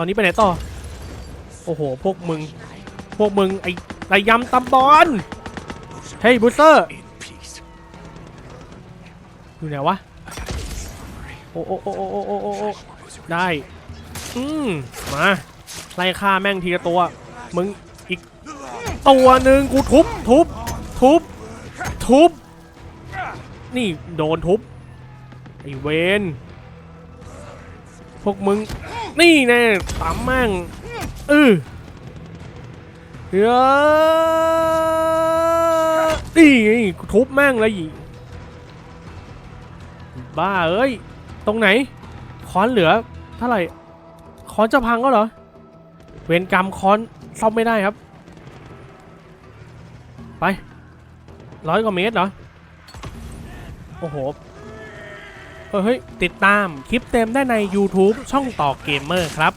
ตอนนี้ไปไหนต่อ โอ้โห พวกมึง พวกมึงไอ้ไรยำตำบอล เฮ้ยบูสเตอร์ อยู่ไหนวะ โอ้โอ้โอ้โอ้โอ้โอ้ได้ อืมมา ไล่ฆ่าแม่งทีละตัว มึงอีกตัวหนึ่งกูทุบ ทุบ ทุบ ทุบ นี่โดนทุบ ไอเวน พวกมึง นี่แน่ตามแม่งเออเฮ้ยนี่ไงทุบแม่งเลยบ้าเอ้ย ตรงไหน ค้อนเหลือเท่าไหร่ ค้อนจะพังก็เหรอ เวรกรรมค้อนซ่อมไม่ได้ครับ ไปร้อยกว่าเมตรเหรอ โอ้โห เฮ้ยติดตามคลิปเต็มได้ใน YouTube ช่องต่อเกมเมอร์ครับ